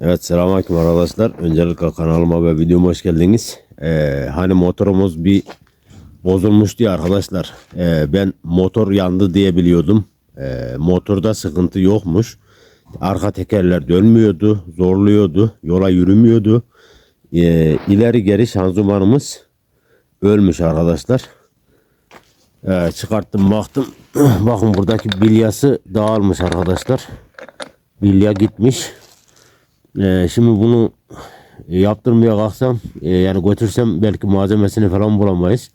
Evet selamünaleyküm arkadaşlar. Öncelikle kanalıma ve videoma hoş geldiniz. Ee, hani motorumuz bir bozulmuş diye arkadaşlar. Ee, ben motor yandı diye biliyordum. Ee, motorda sıkıntı yokmuş. Arka tekerler dönmüyordu, zorluyordu, yola yürümüyordu. Ee, ileri geri şanzımanımız ölmüş arkadaşlar. Ee, çıkarttım baktım. Bakın buradaki bilyası dağılmış arkadaşlar. Bilya gitmiş. Ee, şimdi bunu yaptırmaya kalksam e, yani götürsem belki malzemesini falan bulamayız.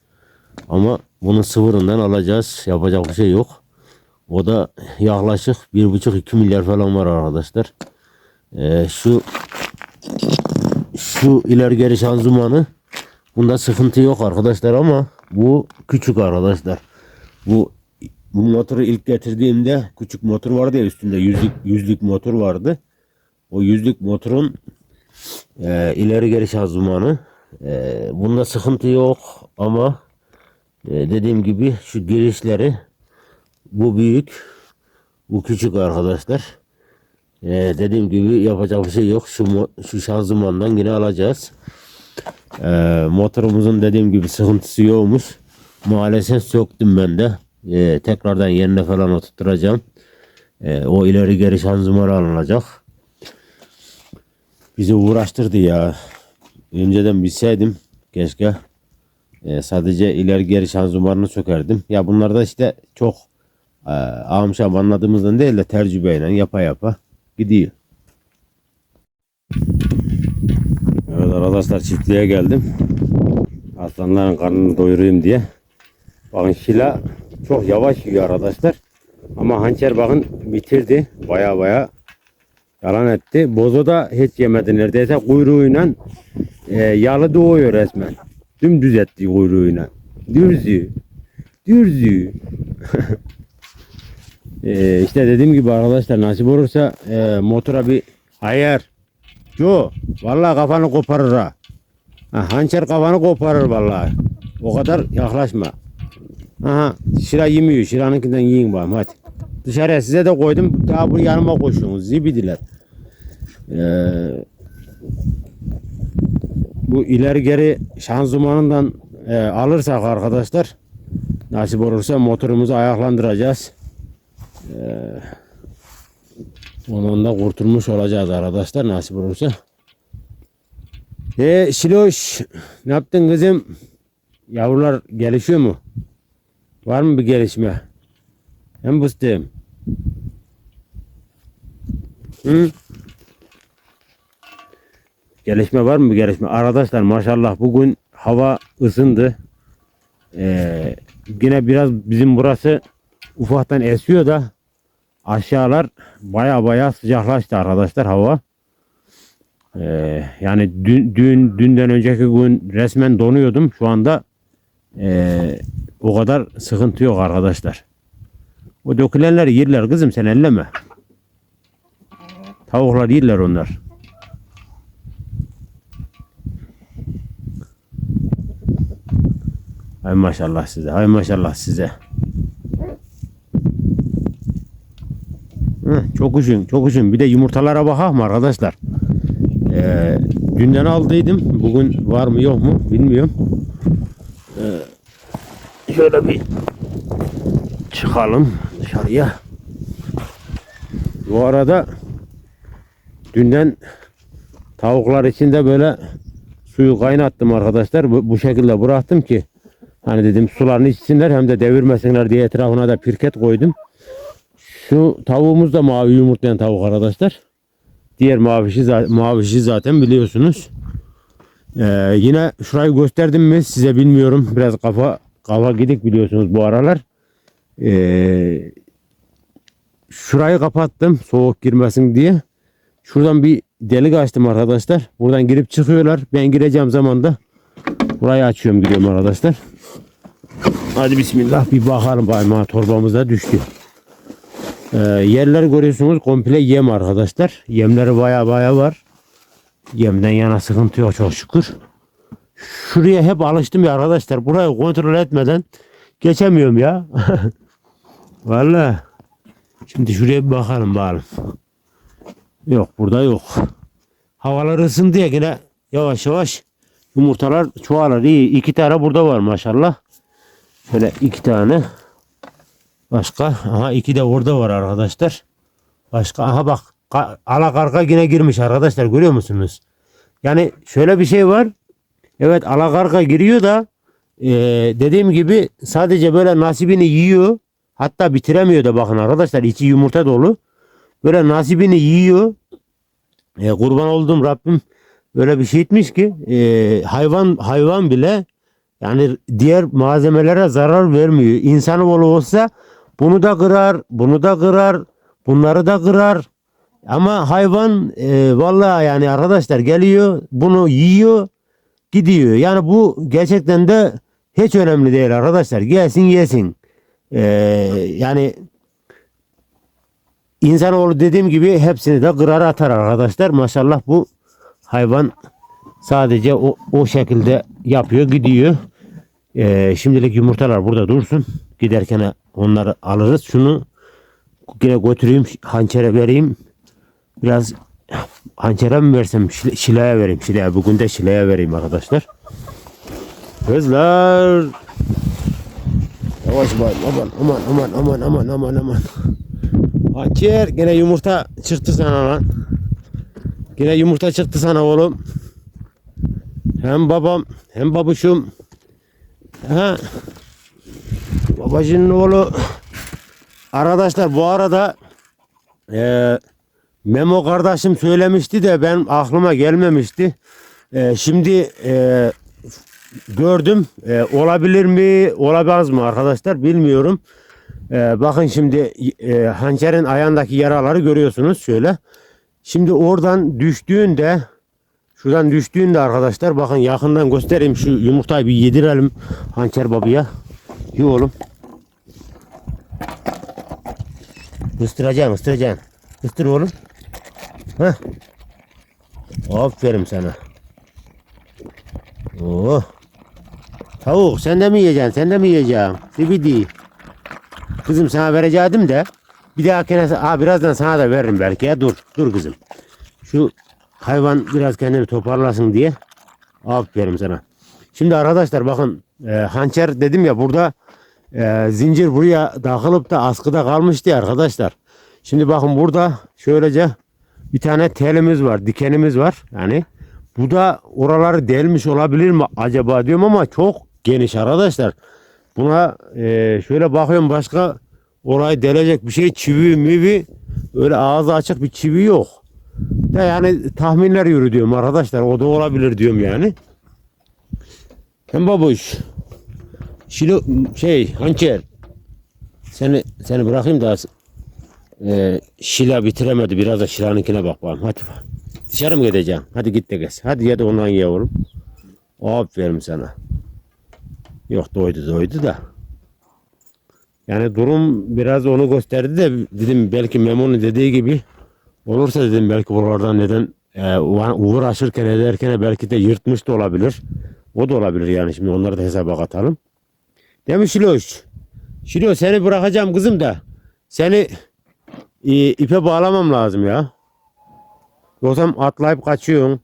Ama bunu sıfırından alacağız. Yapacak bir şey yok. O da yaklaşık 1,5-2 milyar falan var arkadaşlar. Ee, şu şu ileri geri şanzımanı bunda sıkıntı yok arkadaşlar ama bu küçük arkadaşlar. Bu bu motoru ilk getirdiğimde küçük motor vardı ya üstünde yüzlük yüzlük motor vardı. O yüzlük motorun e, ileri geri şanzımanı. E, bunda sıkıntı yok ama e, dediğim gibi şu girişleri bu büyük bu küçük arkadaşlar. E, dediğim gibi yapacak bir şey yok. Şu, şu şanzımandan yine alacağız. E, motorumuzun dediğim gibi sıkıntısı yokmuş. Maalesef söktüm ben de. E, tekrardan yerine falan oturtturacağım. E, o ileri geri şanzımanı alınacak bizi uğraştırdı ya. Önceden bilseydim keşke e, sadece ileri geri şanzımanını sökerdim. Ya bunlar da işte çok e, amşam anladığımızdan değil de tecrübeyle yapa yapa gidiyor. Evet arkadaşlar çiftliğe geldim. Aslanların karnını doyurayım diye. Bakın Şila çok yavaş yiyor arkadaşlar. Ama hançer bakın bitirdi. Baya baya yalan etti. Bozo da hiç yemedi neredeyse kuyruğuyla e, yalı doğuyor resmen. Dümdüz etti kuyruğuyla. Dürzü. Dürzü. e, işte dediğim gibi arkadaşlar nasip olursa e, motora bir hayır. Joe vallahi kafanı koparır ha. ha. Hançer kafanı koparır vallahi. O kadar yaklaşma. Aha şıra yemiyor. Şıranınkinden yiyin bakalım hadi. Dışarıya size de koydum. Daha bu yanıma koşuyorsunuz. Zibidiler. Ee, bu ileri geri şanzımanından e, alırsak arkadaşlar nasip olursa motorumuzu ayaklandıracağız. Ee, ondan da kurtulmuş olacağız arkadaşlar nasip olursa. E Şiloş ne yaptın kızım? Yavrular gelişiyor mu? Var mı bir gelişme? Fıstığım. Hı? Gelişme var mı bir gelişme? Arkadaşlar maşallah bugün hava ısındı. Ee, yine biraz bizim burası ufaktan esiyor da aşağılar baya baya sıcaklaştı arkadaşlar hava. Ee, yani dün, dün dünden önceki gün resmen donuyordum. Şu anda ee, o kadar sıkıntı yok arkadaşlar. O dökülenleri yerler kızım sen elleme. Tavuklar yerler onlar. Hay maşallah size. Hay maşallah size. Hı, çok uzun, çok uzun. Bir de yumurtalara bakalım arkadaşlar. Ee, dünden aldıydım. Bugün var mı yok mu bilmiyorum. Ee, şöyle bir çıkalım dışarıya. Bu arada dünden tavuklar için de böyle suyu kaynattım arkadaşlar. Bu, bu şekilde bıraktım ki hani dedim sularını içsinler hem de devirmesinler diye etrafına da pirket koydum. Şu tavuğumuz da mavi yumurtlayan tavuk arkadaşlar. Diğer mavişi, mavişi zaten biliyorsunuz. Ee, yine şurayı gösterdim mi size bilmiyorum. Biraz kafa kafa gidik biliyorsunuz bu aralar. Ee, şurayı kapattım soğuk girmesin diye. Şuradan bir delik açtım arkadaşlar. Buradan girip çıkıyorlar. Ben gireceğim zaman da burayı açıyorum gidiyorum arkadaşlar. Hadi bismillah bir bakalım bayım ha torbamıza düştü. Ee, yerler görüyorsunuz komple yem arkadaşlar. Yemleri baya baya var. Yemden yana sıkıntı yok çok şükür. Şuraya hep alıştım ya arkadaşlar. Burayı kontrol etmeden geçemiyorum ya. Vallahi. Şimdi şuraya bir bakalım bakalım. Yok burada yok. havalar ısındı ya yine yavaş yavaş yumurtalar çoğalır. İyi iki tane burada var maşallah. Şöyle iki tane. Başka aha iki de orada var arkadaşlar. Başka aha bak ka- alakarka yine girmiş arkadaşlar görüyor musunuz? Yani şöyle bir şey var. Evet alakarka giriyor da eee, dediğim gibi sadece böyle nasibini yiyor. Hatta bitiremiyor da bakın arkadaşlar içi yumurta dolu. Böyle nasibini yiyor. E, kurban olduğum Rabbim böyle bir şey etmiş ki e, hayvan hayvan bile yani diğer malzemelere zarar vermiyor. İnsanoğlu olsa bunu da kırar, bunu da kırar, bunları da kırar. Ama hayvan e, vallahi yani arkadaşlar geliyor, bunu yiyor, gidiyor. Yani bu gerçekten de hiç önemli değil arkadaşlar. Gelsin yesin. E, yani İnsanoğlu dediğim gibi hepsini de kırar atar arkadaşlar. Maşallah bu hayvan sadece o, o şekilde yapıyor gidiyor. Ee, şimdilik yumurtalar burada dursun. Giderken onları alırız. Şunu yine götüreyim hançere vereyim. Biraz hançere mi versem şile- şileye vereyim. Şileye. Bugün de şileye vereyim arkadaşlar. Kızlar. Yavaş bay aman aman aman aman aman aman aman. Hançer gene yumurta çıktı sana lan. Yine yumurta çıktı sana oğlum. Hem babam hem babuşum. Ha. Babacının oğlu. Arkadaşlar bu arada eee Memo kardeşim söylemişti de ben aklıma gelmemişti. Eee, şimdi eee, gördüm. Eee, olabilir mi, olamaz mı arkadaşlar bilmiyorum. Ee, bakın şimdi e, hançerin ayağındaki yaraları görüyorsunuz şöyle. Şimdi oradan düştüğünde şuradan düştüğünde arkadaşlar bakın yakından göstereyim şu yumurtayı bir yedirelim hançer babaya. İyi oğlum. Istıracaksın ıstıracaksın. Istır oğlum. Heh. Aferin sana. Oh. Tavuk sen de mi yiyeceksin? Sen de mi yiyeceksin? Zibidi. Kızım sana verecektim de bir dahakine ha, birazdan sana da veririm belki ya dur dur kızım. Şu hayvan biraz kendini toparlasın diye aferin sana. Şimdi arkadaşlar bakın e, hançer dedim ya burada e, zincir buraya takılıp da askıda kalmıştı ya arkadaşlar. Şimdi bakın burada şöylece bir tane telimiz var dikenimiz var yani. Bu da oraları delmiş olabilir mi acaba diyorum ama çok geniş arkadaşlar. Buna e, şöyle bakıyorum başka orayı delecek bir şey çivi mivi öyle ağzı açık bir çivi yok. De yani tahminler yürütüyorum arkadaşlar o da olabilir diyorum yani. Hem babuş. Şilo şey hançer. Seni seni bırakayım da e, Şila bitiremedi biraz da Şila'nınkine bak bakalım hadi. Dışarı mı gideceğim? Hadi git de gez. Hadi ya da ondan ye oğlum. Aferin sana. Yok doydu doydu da. Yani durum biraz onu gösterdi de dedim belki Memo'nun dediği gibi olursa dedim belki buralardan neden e, uğraşırken ederken belki de yırtmış da olabilir. O da olabilir yani şimdi onları da hesaba katalım. Mi Şiloş? Şilo seni bırakacağım kızım da seni e, ipe bağlamam lazım ya. Yoksa atlayıp kaçıyorsun.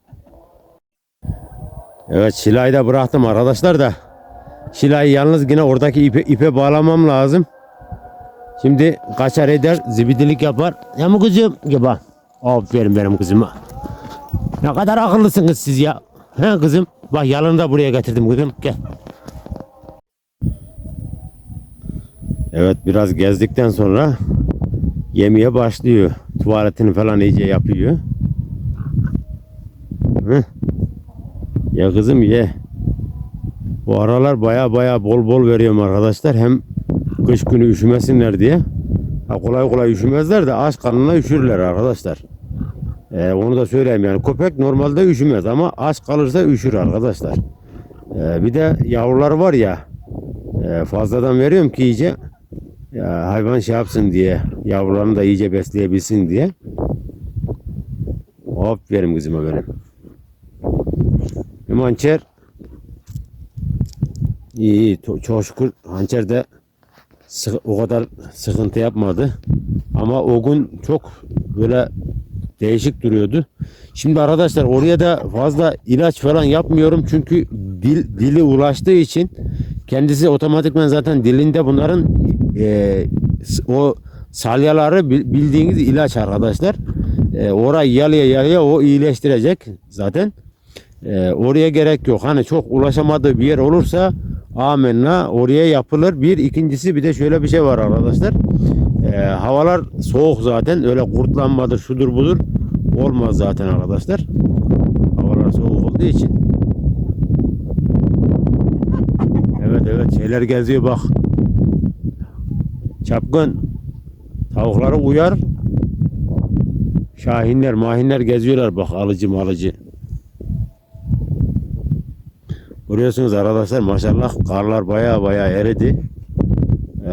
Evet Şila'yı da bıraktım arkadaşlar da. Şilayı yalnız yine oradaki ipe, ipe bağlamam lazım. Şimdi kaçar eder, zibidilik yapar. Ya mı kızım? Gibi. Aferin benim kızıma. Ne kadar akıllısınız siz ya. He kızım? Bak yalını da buraya getirdim kızım. Gel. Evet biraz gezdikten sonra yemeye başlıyor. Tuvaletini falan iyice yapıyor. Hı? Ya kızım ye. Bu aralar baya baya bol bol veriyorum arkadaşlar. Hem kış günü üşümesinler diye. Ha, kolay kolay üşümezler de aç karnına üşürler arkadaşlar. Ee, onu da söyleyeyim yani köpek normalde üşümez ama aç kalırsa üşür arkadaşlar. Ee, bir de yavruları var ya e, fazladan veriyorum ki iyice ya, hayvan şey yapsın diye yavrularını da iyice besleyebilsin diye. Aferin kızıma benim. Bir hançer iyi, çok şükür hançer de o kadar sıkıntı yapmadı. Ama o gün çok böyle değişik duruyordu. Şimdi arkadaşlar oraya da fazla ilaç falan yapmıyorum çünkü dil, dili ulaştığı için kendisi otomatikman zaten dilinde bunların e, o salyaları bil- bildiğiniz ilaç arkadaşlar. E, orayı yalıya yalıya o iyileştirecek zaten. E, oraya gerek yok. Hani çok ulaşamadığı bir yer olursa amenna oraya yapılır. Bir ikincisi bir de şöyle bir şey var arkadaşlar. E, havalar soğuk zaten. Öyle kurtlanmadır şudur budur olmaz zaten arkadaşlar. Havalar soğuk olduğu için. Evet evet şeyler geziyor bak. Çapkın. Tavukları uyar. Şahinler, mahinler geziyorlar bak alıcı malıcı. Görüyorsunuz arkadaşlar maşallah karlar baya baya eridi. Ee,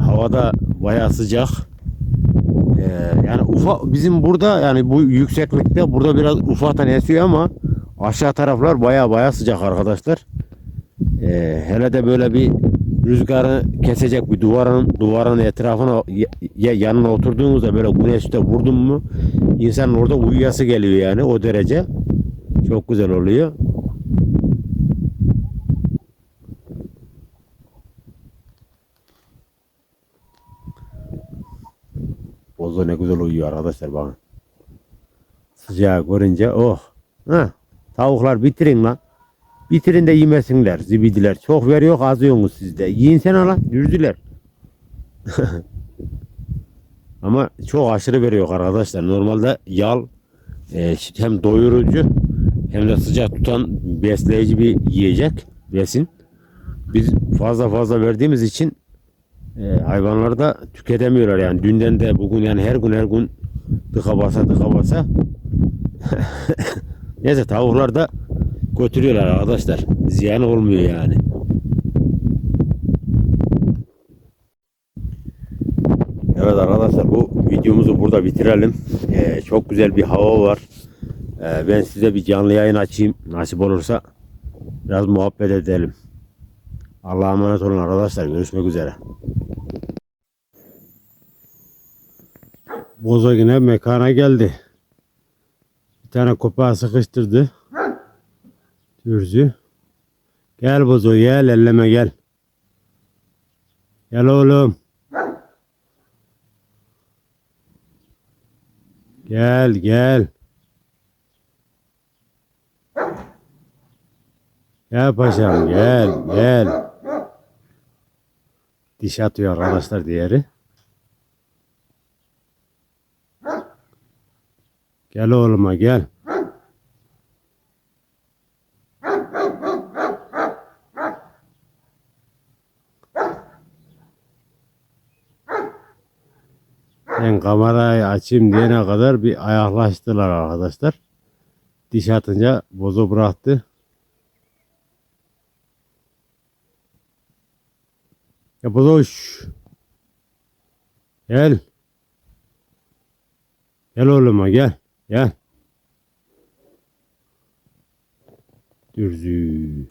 havada baya sıcak. Ee, yani ufa bizim burada yani bu yükseklikte burada biraz ufaktan esiyor ama aşağı taraflar baya baya sıcak arkadaşlar. Ee, hele de böyle bir rüzgarı kesecek bir duvarın duvarın etrafına ya- ya- yanına oturduğunuzda böyle güneşte vurdun mu insanın orada uyuyası geliyor yani o derece. Çok güzel oluyor. Bozo ne güzel uyuyor arkadaşlar bakın. Sıcağı görünce oh. Ha, tavuklar bitirin lan. Bitirin de yemesinler zibidiler. Çok veriyor azıyorsunuz sizde. Yiyinsene lan dürdüler. Ama çok aşırı veriyor arkadaşlar. Normalde yal e, hem doyurucu hem de sıcak tutan besleyici bir yiyecek besin. Biz fazla fazla verdiğimiz için e, da tüketemiyorlar yani. Dünden de bugün yani her gün her gün tıka basa tıka basa. Neyse tavuklar da götürüyorlar arkadaşlar. Ziyan olmuyor yani. Evet arkadaşlar bu videomuzu burada bitirelim. Ee, çok güzel bir hava var. Ee, ben size bir canlı yayın açayım. Nasip olursa biraz muhabbet edelim. Allah'a emanet olun arkadaşlar. Görüşmek üzere. Boza yine mekana geldi. Bir tane kopağı sıkıştırdı. Dürzü. Gel bozo gel elleme gel. Gel oğlum. Gel gel. Gel paşam gel gel. Diş atıyor arkadaşlar diğeri. Gel oğluma gel. Ben kamerayı açayım diyene kadar bir ayaklaştılar arkadaşlar. Diş atınca bozu bıraktı. Ya bozoş. Gel. Gel oğluma gel. Gel. Dürzü.